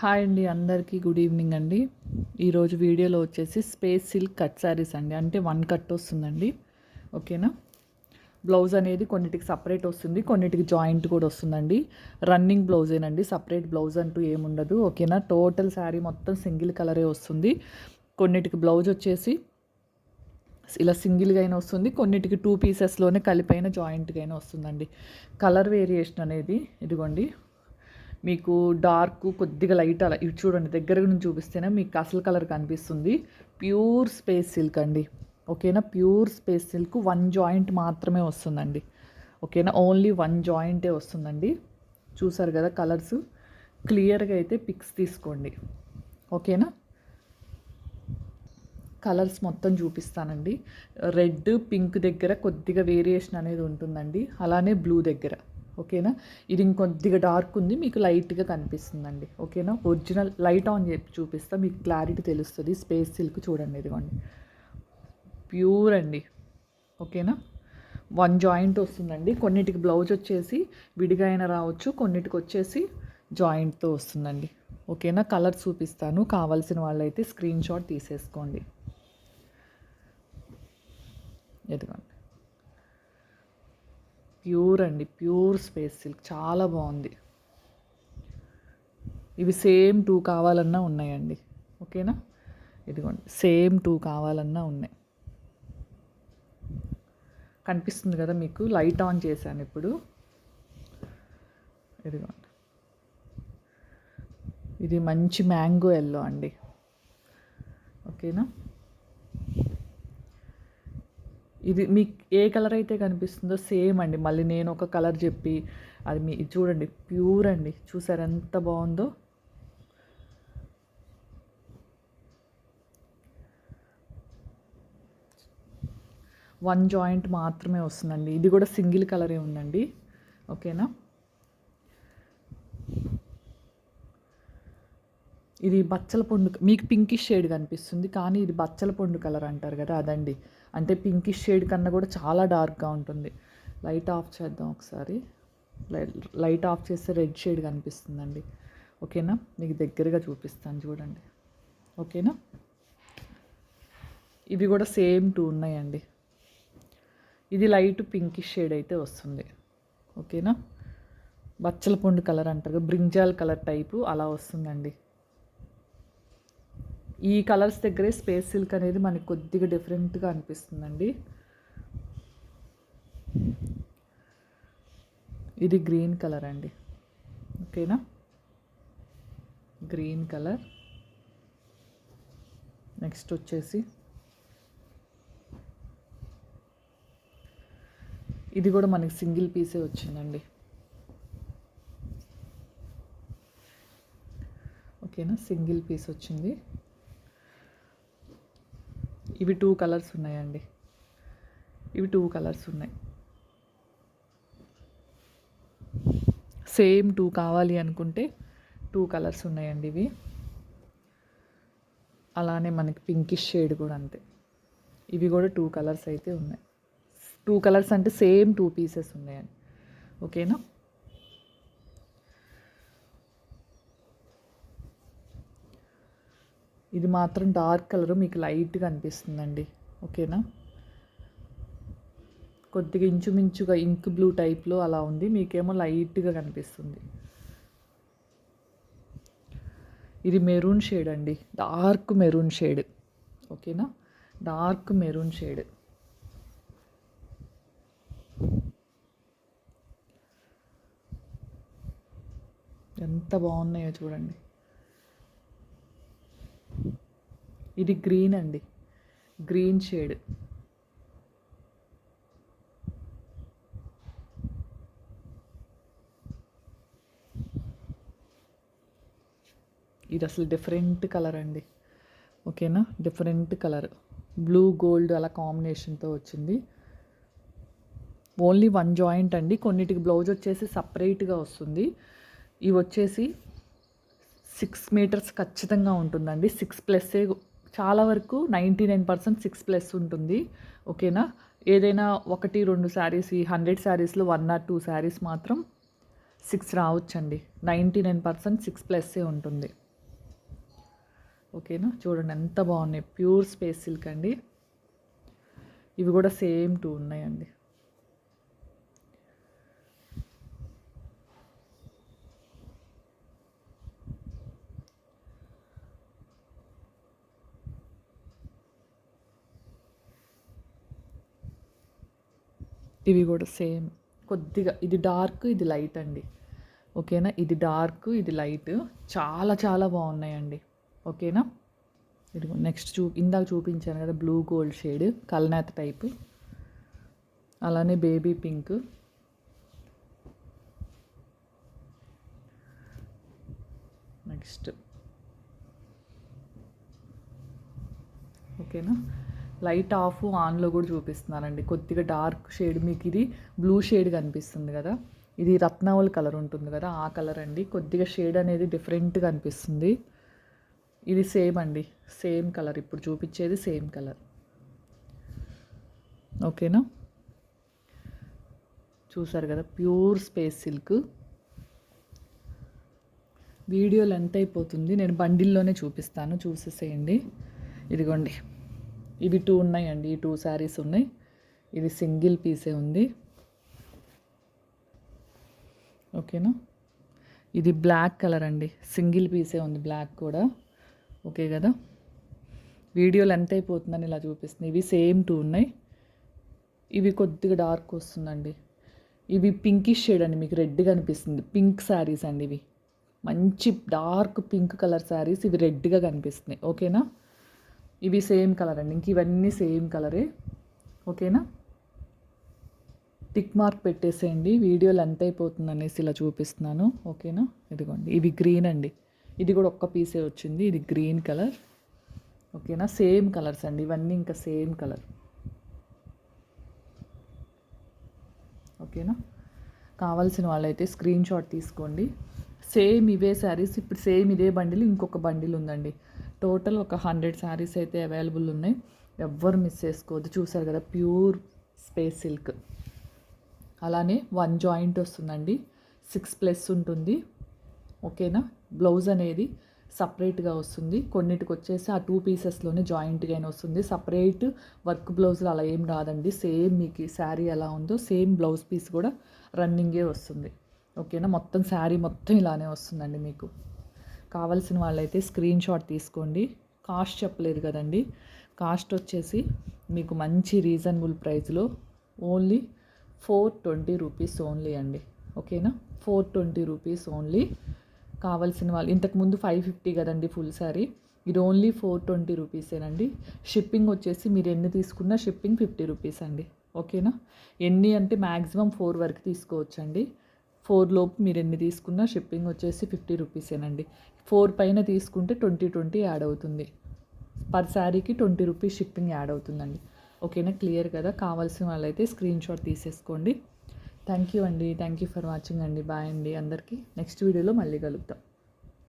Hi అండి అందరికీ good evening అండి. ఈరోజు వీడియోలో వచ్చేసి స్పేస్ సిల్క్ కట్ శారీస్ అండి. అంటే వన్ కట్ వస్తుందండి. ఓకేనా? బ్లౌజ్ అనేది కొన్నిటికి సపరేట్ వస్తుంది కొన్నిటికి జాయింట్ కూడా వస్తుందండి. రన్నింగ్ బ్లౌజేనండి సపరేట్ బ్లౌజ్ అంటూ ఏముండదు. ఓకేనా? టోటల్ శారీ మొత్తం సింగిల్ కలరే వస్తుంది. కొన్నిటికి బ్లౌజ్ వచ్చేసి ఇలా సింగిల్గా అయినా వస్తుంది కొన్నిటికి టూ పీసెస్లోనే కలిపైన జాయింట్గా అయినా వస్తుందండి. కలర్ వేరియేషన్ అనేది ఇదిగోండి. మీకు డార్క్ కొద్దిగా లైట్ అలా ఇవి చూడండి దగ్గర నుంచి చూపిస్తేనే మీకు అసలు కలర్ కనిపిస్తుంది. ప్యూర్ స్పేస్ సిల్క్ అండి. ఓకేనా? Pure space silk one joint మాత్రమే వస్తుందండి. ఓకేనా? ఓన్లీ వన్ జాయింటే వస్తుందండి. చూసారు కదా కలర్స్? క్లియర్గా అయితే పిక్స్ తీసుకోండి. ఓకేనా? కలర్స్ మొత్తం చూపిస్తానండి. రెడ్ పింక్ దగ్గర కొద్దిగా వేరియేషన్ అనేది ఉంటుందండి. అలానే బ్లూ దగ్గర. ఓకేనా? ఇది ఇంకొద్దిగా డార్క్ ఉంది మీకు లైట్గా కనిపిస్తుందండి. ఓకేనా? ఒరిజినల్ లైట్ ఆన్ చెప్పి చూపిస్తా మీకు క్లారిటీ తెలుస్తుంది. స్పేస్ సిల్క్ చూడండి ఇదిగోండి. ప్యూర్ అండి. ఓకేనా? వన్ జాయింట్ వస్తుందండి. కొన్నిటికి బ్లౌజ్ వచ్చేసి విడిగా అయినా రావచ్చు కొన్నిటికి వచ్చేసి జాయింట్తో వస్తుందండి. ఓకేనా? కలర్ చూపిస్తాను. కావాల్సిన వాళ్ళైతే స్క్రీన్ షాట్ తీసేసుకోండి. ఎదుగోండి ప్యూర్ అండి ప్యూర్ స్పేస్ సిల్క్. చాలా బాగుంది. ఇవి సేమ్ టూ కావాలన్నా ఉన్నాయండి. ఓకేనా? ఇదిగోండి సేమ్ టూ కావాలన్నా ఉన్నాయి. కనిపిస్తుంది కదా మీకు? లైట్ ఆన్ చేశాను ఇప్పుడు. ఇదిగోండి. ఇది మంచి మ్యాంగో ఎల్లో అండి. ఓకేనా? ఇది మీకు ఏ కలర్ అయితే కనిపిస్తుందో సేమ్ అండి. మళ్ళీ నేను ఒక కలర్ చెప్పి అది మీ చూడండి ప్యూర్ అండి. చూసారు ఎంత బాగుందో? వన్ జాయింట్ మాత్రమే వస్తుందండి. ఇది కూడా సింగిల్ కలరే ఉందండి. ఓకేనా? ఇది బచ్చల పండు మీకు పింకిష్ షేడ్ కనిపిస్తుంది కానీ ఇది బచ్చల పండు కలర్ అంటారు కదా అదండి. అంటే పింకిష్ షేడ్ కన్నా కూడా చాలా డార్క్గా ఉంటుంది. లైట్ ఆఫ్ చేద్దాం ఒకసారి. లైట్ ఆఫ్ చేస్తే రెడ్ షేడ్ కనిపిస్తుందండి. ఓకేనా మీకు దగ్గరగా చూపిస్తాను చూడండి. ఓకేనా ఇవి కూడా సేమ్ టూ ఉన్నాయండి. ఇది లైట్ పింకిష్ షేడ్ అయితే వస్తుంది. ఓకేనా బచ్చల పండు కలర్ అంటారు బ్రింజాల్ కలర్ టైపు అలా వస్తుందండి. ఈ కలర్స్ దగ్గరే స్పేస్ సిల్క్ అనేది మనకి కొద్దిగా డిఫరెంట్గా అనిపిస్తుందండి. ఇది గ్రీన్ కలర్ అండి. ఓకేనా? Green colour. నెక్స్ట్ వచ్చేసి ఇది కూడా మనకి సింగిల్ పీసే వచ్చిందండి. ఓకేనా? సింగిల్ పీస్ వచ్చింది. ఇవి టూ కలర్స్ ఉన్నాయండి. ఇవి టూ కలర్స్ ఉన్నాయి. సేమ్ టూ కావాలి అనుకుంటే టూ కలర్స్ ఉన్నాయండి ఇవి. అలానే మనకి పింకిష్ షేడ్ కూడా అంతే. ఇవి కూడా టూ కలర్స్ అయితే ఉన్నాయి. టూ కలర్స్ అంటే సేమ్ టూ పీసెస్ ఉన్నాయండి. ఓకేనా ఇది మాత్రం డార్క్ కలర్ మీకు లైట్గా అనిపిస్తుందండి. ఓకేనా? కొద్దిగా ఇంచుమించుగా ఇంక్ బ్లూ టైప్లో అలా ఉంది. మీకేమో లైట్గా కనిపిస్తుంది. ఇది మెరూన్ షేడ్ అండి. Dark maroon shade. ఓకేనా? Dark maroon shade. ఎంత బాగున్నాయో చూడండి. ఇది గ్రీన్ అండి. Green shade. ఇది అసలు డిఫరెంట్ కలర్ అండి. ఓకేనా? Different colour. బ్లూ గోల్డ్ అలా కాంబినేషన్తో వచ్చింది. ఓన్లీ వన్ జాయింట్ అండి. కొన్నిటికి బ్లౌజ్ వచ్చేసి సపరేట్గా వస్తుంది. ఇవి వచ్చేసి సిక్స్ మీటర్స్ ఖచ్చితంగా ఉంటుందండి. సిక్స్ ప్లస్సే చాలా వరకు ninety nine percent six plus ఉంటుంది. ఓకేనా? ఏదైనా ఒకటి రెండు శారీస్ ఈ హండ్రెడ్ శారీస్లో వన్ ఆర్ టూ శారీస్ మాత్రం సిక్స్ రావచ్చండి. నైంటీ నైన్ పర్సెంట్ సిక్స్ ప్లస్సే ఉంటుంది. ఓకేనా? చూడండి ఎంత బాగున్నాయి. ప్యూర్ స్పేస్ సిల్క్ అండి. ఇవి కూడా సేమ్ టూ ఉన్నాయండి. ఇవి కూడా సేమ్. కొద్దిగా ఇది డార్క్ ఇది లైట్ అండి. ఓకేనా? ఇది డార్క్ ఇది లైట్. చాలా చాలా బాగున్నాయండి. ఓకేనా? ఇదిగో నెక్స్ట్ చూ ఇందాక చూపించాను కదా బ్లూ గోల్డ్ షేడ్ కల్నేత టైప్. అలానే బేబీ పింక్. నెక్స్ట్. ఓకేనా? లైట్ ఆఫ్ ఆన్లో కూడా చూపిస్తున్నానండి కొద్దిగా డార్క్ షేడ్ మీకు ఇది బ్లూ షేడ్ కనిపిస్తుంది కదా. ఇది రత్నావళి కలర్ ఉంటుంది కదా ఆ కలర్ అండి. కొద్దిగా షేడ్ అనేది డిఫరెంట్గా అనిపిస్తుంది. ఇది సేమ్ అండి. Same colour. ఇప్పుడు చూపించేది సేమ్ కలర్. ఓకేనా? చూసారు కదా pure space silk. Video length అయిపోతుంది. నేను బండిల్లోనే చూపిస్తాను. చూసేసేయండి. ఇదిగోండి. ఇవి టూ ఉన్నాయండి ఈ టూ శారీస్ ఉన్నాయి. ఇది సింగిల్ పీసే ఉంది. ఓకేనా? ఇది బ్లాక్ కలర్ అండి సింగిల్ పీసే ఉంది బ్లాక్ కూడా. ఓకే కదా? వీడియో లెంత్ అయిపోతుందని ఇలా చూపిస్తుంది. ఇవి సేమ్ టూ ఉన్నాయి. ఇవి కొద్దిగా డార్క్ వస్తుందండి. ఇవి పింకిష్ షేడ్ అండి మీకు రెడ్గా అనిపిస్తుంది పింక్ శారీస్ అండి ఇవి. మంచి డార్క్ పింక్ కలర్ శారీస్ ఇవి రెడ్గా కనిపిస్తున్నాయి. ఓకేనా? ఇవి సేమ్ కలర్ అండి. ఇంక ఇవన్నీ సేమ్ కలరే. ఓకేనా? టిక్ మార్క్ పెట్టేసేయండి. వీడియో లెంత్ అయిపోతుంది అనేసి ఇలా చూపిస్తున్నాను. ఓకేనా? ఇదిగోండి. ఇవి గ్రీన్ అండి. ఇది కూడా ఒక్క పీసే వచ్చింది. ఇది గ్రీన్ కలర్. ఓకేనా? సేమ్ కలర్స్ అండి. ఇవన్నీ ఇంకా సేమ్ కలర్. ఓకేనా? కావాల్సిన వాళ్ళైతే స్క్రీన్ షాట్ తీసుకోండి. సేమ్ ఇవే శారీస్. ఇప్పుడు సేమ్ ఇదే బండిల్ ఇంకొక బండిల్ ఉందండి. టోటల్ ఒక హండ్రెడ్ శారీస్ అయితే అవైలబుల్ ఉన్నాయి. ఎవ్వరు మిస్ చేసుకోవద్దు. చూసారు కదా ప్యూర్ స్పేస్ సిల్క్. అలానే వన్ జాయింట్ వస్తుందండి. సిక్స్ ప్లస్ ఉంటుంది. ఓకేనా? బ్లౌజ్ అనేది సపరేట్గా వస్తుంది. కొన్నిటికి వచ్చేసి ఆ టూ పీసెస్లోనే జాయింట్గా వస్తుంది. సపరేట్ వర్క్ బ్లౌజ్లు అలా ఏం రాదండి. సేమ్ మీకు శారీ ఎలా ఉందో సేమ్ బ్లౌజ్ పీస్ కూడా రన్నింగే వస్తుంది. ఓకేనా? మొత్తం శారీ మొత్తం ఇలానే వస్తుందండి మీకు. కావాల్సిన వాళ్ళైతే స్క్రీన్ షాట్ తీసుకోండి. కాస్ట్ చెప్పలేదు కదండి. కాస్ట్ వచ్చేసి మీకు మంచి రీజనబుల్ ప్రైస్లో only four twenty rupees only అండి. ఓకేనా? ఫోర్ ట్వంటీ రూపీస్ ఓన్లీ కావాల్సిన వాళ్ళు. ఇంతకుముందు ఫైవ్ ఫిఫ్టీ కదండి ఫుల్ శారీ. ఇది ఓన్లీ ఫోర్ ట్వంటీ రూపీసేనండి. షిప్పింగ్ వచ్చేసి మీరు ఎన్ని తీసుకున్నా షిప్పింగ్ ఫిఫ్టీ రూపీస్ అండి. ఓకేనా? ఎన్ని అంటే మ్యాక్సిమం ఫోర్ వరకు తీసుకోవచ్చండి. ఫోర్ లోపు మీరు ఎన్ని తీసుకున్నా షిప్పింగ్ వచ్చేసి ఫిఫ్టీ రూపీసేనండి. ఫోర్ పైన తీసుకుంటే ట్వంటీ ట్వంటీ యాడ్ అవుతుంది. పర్ శారీకి ట్వంటీ రూపీస్ షిప్పింగ్ యాడ్ అవుతుందండి. ఓకేనా? క్లియర్ కదా? కావాల్సిన వాళ్ళైతే స్క్రీన్ షాట్ తీసేసుకోండి. థ్యాంక్ యూ అండి. థ్యాంక్ యూ ఫర్ వాచింగ్ అండి. బాయ్ అండి అందరికీ. నెక్స్ట్ వీడియోలో మళ్ళీ కలుగుతాం